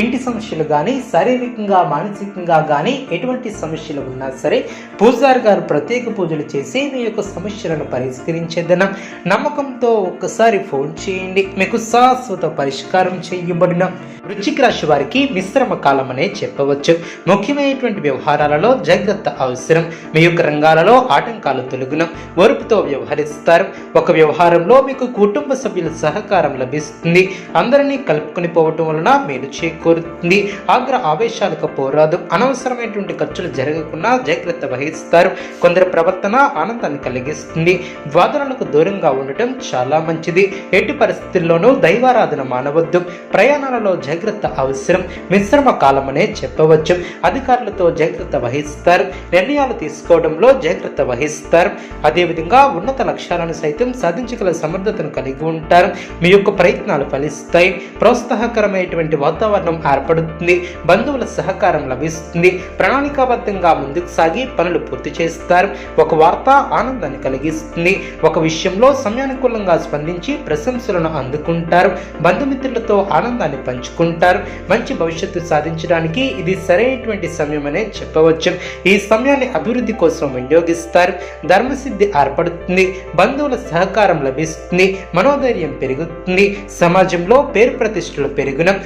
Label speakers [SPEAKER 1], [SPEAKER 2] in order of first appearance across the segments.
[SPEAKER 1] ఇంటి సమస్యలు కానీ శారీరకంగా మానసికంగా కానీ ఎటువంటి సమస్యలు ఉన్నా సరే పూజారి గారు ప్రత్యేక పూజలు చేసి మీ యొక్క సమస్యలను పరిష్కరించేదన. నమ్మకంతో ఒక్కసారి ఫోన్ చేయండి. మీకు శాశ్వత పరిష్కారం చేయబడిన వృశ్చిక రాశి వారికి మిశ్రమ కాలం అనే చెప్పవచ్చు. ముఖ్యమైనటువంటి వ్యవహారాలలో జాగ్రత్త అవసరం. మీ యొక్క రంగాలలో ఆటంకాలు తొలగిన. ఓర్పుతో వ్యవహరిస్తారు. ఒక వ్యవహారంలో మీకు కుటుంబ సభ్యుల సహకారం లభిస్తుంది. అందరినీ కలుపుకొని పోవటం వలన మీరు చేకూరుతుంది. ఆగ్ర ఆవేశాలకు పోరాదు. అనవసరమైనటువంటి ఖర్చులు జరగకుండా జాగ్రత్త వహిస్తారు. కొందరి ప్రవర్తన ఆనందాన్ని కలిగిస్తుంది. వాదనలకు దూరంగా ఉండటం చాలా మంచిది. ఎట్టి పరిస్థితుల్లోనూ దైవారాధన మానవద్దు. ప్రయాణాలలో జాగ్రత్త అవసరం. మిశ్రమ కాలమనే చెప్పవచ్చు. అధికారులతో జాగ్రత్త వహిస్తారు. నిర్ణయాలు తీసుకోవడంలో జాగ్రత్త వహిస్తారు. అదేవిధంగా ఉన్నత లక్ష్యాలను సైతం సాధించగల సమర్థతను కలిగి ఉంటారు. మీ యొక్క ప్రయత్నాలు ఫలిస్తాయి. ప్రోత్సాహకరమైనటువంటి వాతావరణం ఏర్పడుతుంది బంధువుల సహకారం లభిస్తుంది. ప్రణాళికాబద్ధంగా ముందుకు సాగి పనులు పూర్తి చేస్తారు. ఒక వార్త ఆనందాన్ని కలిగిస్తుంది. ఒక విషయంలో సమయానుకూలంగా స్పందించి ప్రశంసలను అందుకుంటారు. బంధుమిత్రులతో ఆనందాన్ని పంచుకుంటారు. మంచి భవిష్యత్తు సాధించడానికి ఇది సరైనటువంటి సమయం అనే చెప్పవచ్చు. ఈ సమయాన్ని అభివృద్ధి కోసం వినియోగిస్తారు. ధర్మసిద్ధి ఏర్పడుతుంది. బంధువుల సహకారం లభిస్తుంది. మనోధైర్యం పెరుగుతుంది. సమాజంలో పేరు ప్రతిష్టలు పెరుగున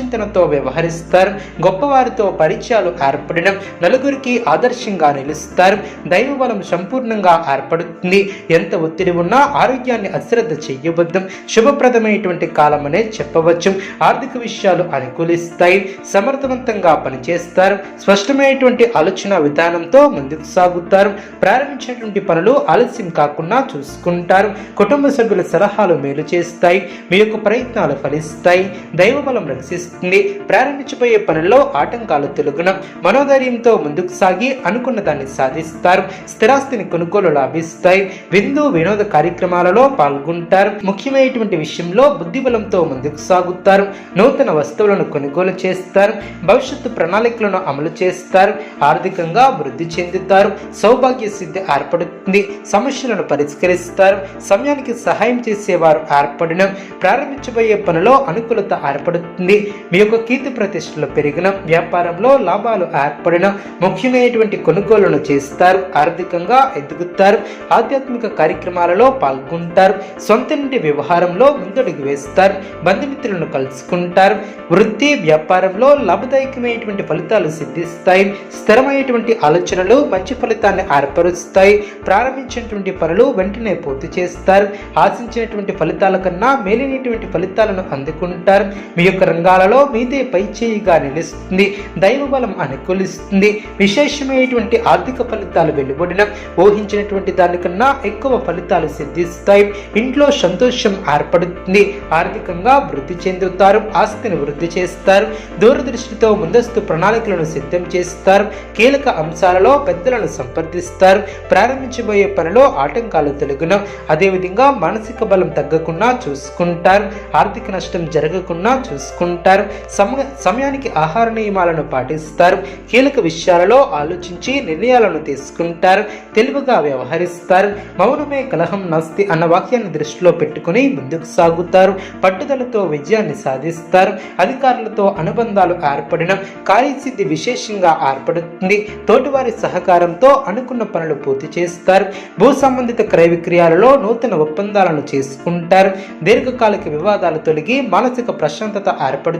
[SPEAKER 1] ధర్మచింతనతో వ్యవహరిస్తారు. గొప్పవారితో పరిచయాలు ఏర్పడడం నలుగురికి ఆదర్శంగా నిలుస్తారు. దైవబలం సంపూర్ణంగా ఏర్పడుతుంది. ఎంత ఒత్తిడి ఉన్నా ఆరోగ్యాన్ని అశ్రద్ధ చెయ్యవద్దు శుభప్రదమైనటువంటి కాలం అనే చెప్పవచ్చు. ఆర్థిక విషయాలు అనుకూలిస్తాయి. సమర్థవంతంగా పనిచేస్తారు. స్పష్టమైనటువంటి ఆలోచన విధానంతో ముందుకు సాగుతారు. ప్రారంభించినటువంటి పనులు ఆలస్యం కాకుండా చూసుకుంటారు. కుటుంబ సభ్యుల సలహాలు మేలు చేస్తాయి. మీ యొక్క ప్రయత్నాలు ఫలిస్తాయి. దైవబలం రక్షిస్తుంది ప్రారంభించబోయే పనుల్లో ఆటంకాలు తొలగున. మనోధైర్యంతో ముందుకు సాగి అనుకున్న దాన్ని సాధిస్తారు. స్థిరాస్తిని కొనుగోలు లాభిస్తాయి. విందు వినోద కార్యక్రమాలలో పాల్గొంటారు. ముఖ్యమైనటువంటి విషయంలో బుద్ధిబలంతో ముందుకు సాగుతారు. నూతన వస్తువులను కొనుగోలు చేస్తారు. భవిష్యత్తు ప్రణాళికలను అమలు చేస్తారు. ఆర్థికంగా వృద్ధి చెందుతారు. సౌభాగ్య సిద్ధి ఏర్పడుతుంది. సమస్యలను పరిష్కరిస్తారు. సమయానికి సహాయం చేసేవారు ఏర్పడిన. ప్రారంభించబోయే పనిలో అనుకూలత ఏర్పడుతుంది. మీ యొక్క కీర్తి ప్రతిష్టలు పెరిగిన వ్యాపారంలో లాభాలు ఏర్పడిన ముఖ్యమైనటువంటి కొనుగోళ్ళను చేస్తారు ఆర్థికంగా ఎదుగుతారు ఆధ్యాత్మిక కార్యక్రమాలలో పాల్గొంటారు సొంత నుండి వ్యవహారంలో ముందడుగు వేస్తారు బంధుమిత్రులను కలుసుకుంటారు వృత్తి వ్యాపారంలో లాభదాయకమైనటువంటి ఫలితాలు సిద్ధిస్తాయి స్థిరమైనటువంటి ఆలోచనలు మంచి ఫలితాన్ని ఏర్పరుస్తాయి ప్రారంభించినటువంటి పనులు వెంటనే పూర్తి చేస్తారు ఆశించినటువంటి ఫలితాల కన్నా మేలైనటువంటి ఫలితాలను అందుకుంటారు మీ యొక్క రంగాలలో మీదే పై చేయిగా నిలుస్తుంది దైవ బలం అనుకూలిస్తుంది. విశేషమైనటువంటి ఆర్థిక ఫలితాలు వెలువడిన ఊహించినటువంటి దానికన్నా ఎక్కువ ఫలితాలు సిద్ధిస్తాయి. ఇంట్లో సంతోషం ఏర్పడుతుంది ఆర్థికంగా వృద్ధి చెందుతారు ఆస్తిని వృద్ధి చేస్తారు దూరదృష్టితో ముందస్తు ప్రణాళికలను సిద్ధం చేస్తారు కీలక అంశాలలో పెద్దలను సంప్రదిస్తారు ప్రారంభించబోయే పనిలో ఆటంకాలు తొలగిన అదేవిధంగా మానసిక బలం తగ్గకుండా చూసుకుంటారు ఆర్థిక నష్టం జరగకుండా చూసుకుంటారు. సమ సమయానికి ఆహార నియమాలను పాటిస్తారు. కీలక విషయాలలో ఆలోచించి నిర్ణయాలను తీసుకుంటారు. తెలివిగా వ్యవహరిస్తారు. మౌనమే కలహం నాస్తి అన్న వాక్యాన్ని దృష్టిలో పెట్టుకుని ముందుకు సాగుతారు. పట్టుదలతో విజయాన్ని సాధిస్తారు. అధికారులతో అనుబంధాలు ఏర్పడిన కార్యసిద్ధి విశేషంగా ఏర్పడుతుంది. తోటివారి సహకారంతో అనుకున్న పనులు పూర్తి చేస్తారు. భూ సంబంధిత క్రయ విక్రయాలలో నూతన ఒప్పందాలను చేసుకుంటారు. దీర్ఘకాలిక వివాదాలు తొలగి మానసిక ప్రశాంతత ఏర్పడుతుంది.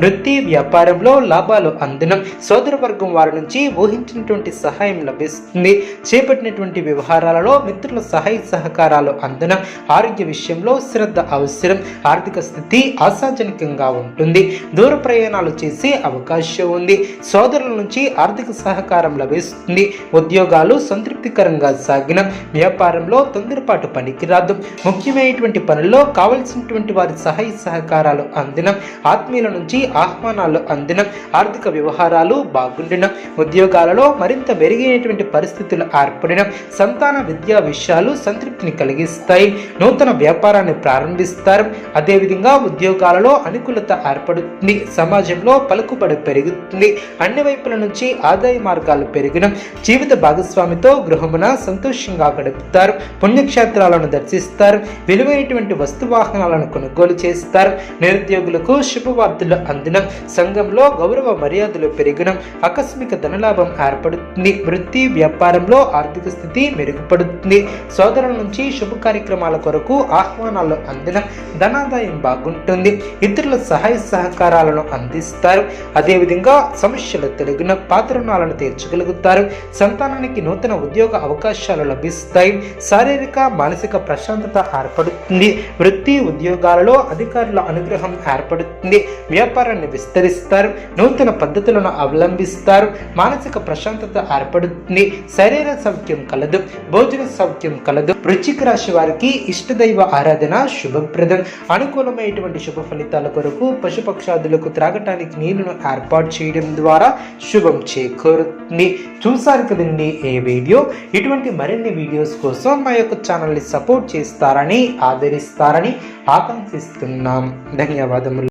[SPEAKER 1] వృత్తి వ్యాపారంలో లాభాలు అందడం సోదర వర్గం వారి నుంచి ఊహించినటువంటి సహాయం లభిస్తుంది. చేపట్టినటువంటి వ్యవహారాలలో మిత్రుల సహాయ సహకారాలు అందడం ఆరోగ్య విషయంలో శ్రద్ధ అవసరం ఆర్థిక స్థితి ఆశాజనకంగా ఉంటుంది. దూర ప్రయాణాలు చేసే అవకాశం ఉంది. సోదరుల నుంచి ఆర్థిక సహకారం లభిస్తుంది. ఉద్యోగాలు సంతృప్తికరంగా సాగిన. వ్యాపారంలో తొందరపాటు పనికిరాదు. ముఖ్యమైనటువంటి పనుల్లో కావలసినటువంటి వారి సహాయ సహకారాలు అందిన ఆత్మ ఆత్మీయుల నుంచి ఆహ్వానాలు అందిన ఆర్థిక వ్యవహారాలు బాగుండిన ఉద్యోగాలలో మరింత మెరుగైనటువంటి పరిస్థితులు ఏర్పడిన సంతాన విద్యా విషయాలు సంతృప్తిని కలిగిస్తాయి నూతన వ్యాపారాన్ని ప్రారంభిస్తారు. అదేవిధంగా ఉద్యోగాలలో అనుకూలత ఏర్పడుతుంది సమాజంలో పలుకుబడి పెరుగుతుంది అన్ని వైపుల నుంచి ఆదాయ మార్గాలు పెరిగిన జీవిత భాగస్వామితో గృహమున సంతోషంగా గడుపుతారు పుణ్యక్షేత్రాలను దర్శిస్తారు విలువైనటువంటి వస్తు వాహనాలను కొనుగోలు చేస్తారు నిరుద్యోగులకు శుభవార్తలు అందిన సంఘంలో గౌరవ మర్యాదలు పెరిగిన ఆకస్మిక ధనలాభం ఏర్పడుతుంది. వృత్తి వ్యాపారంలో ఆర్థిక స్థితి మెరుగుపడుతుంది. సోదరుల నుంచి శుభ కార్యక్రమాల కొరకు ఆహ్వానాలు అందిన ధనాదాయం బాగుంటుంది. ఇతరుల సహాయ సహకారాలను అందిస్తారు. అదేవిధంగా సమస్యలు తొలగిన పాత రుణాలను తీర్చగలుగుతారు. సంతానానికి నూతన ఉద్యోగ అవకాశాలు లభిస్తాయి. శారీరక మానసిక ప్రశాంతత ఏర్పడుతుంది. వృత్తి ఉద్యోగాలలో అధికారుల అనుగ్రహం ఏర్పడుతుంది. వ్యాపారాన్ని విస్తరిస్తారు నూతన పద్ధతులను అవలంబిస్తారు మానసిక ప్రశాంతత ఏర్పడుతుంది శరీర సౌఖ్యం కలదు భోజన సౌఖ్యం కలదు. వృచ్చిక రాశి వారికి ఇష్టదైవ ఆరాధన శుభప్రదం. అనుకూలమైనటువంటి శుభ ఫలితాల కొరకు పశుపక్షాదులకు త్రాగటానికి నీళ్ళను ఏర్పాటు చేయడం ద్వారా శుభం చేకూరుతుంది. చూసారు కదండి ఏ వీడియో? ఇటువంటి మరిన్ని వీడియోస్ కోసం మా యొక్క ఛానల్ని సపోర్ట్ చేస్తారని ఆదరిస్తారని ఆకాంక్షిస్తున్నాం. ధన్యవాదములు.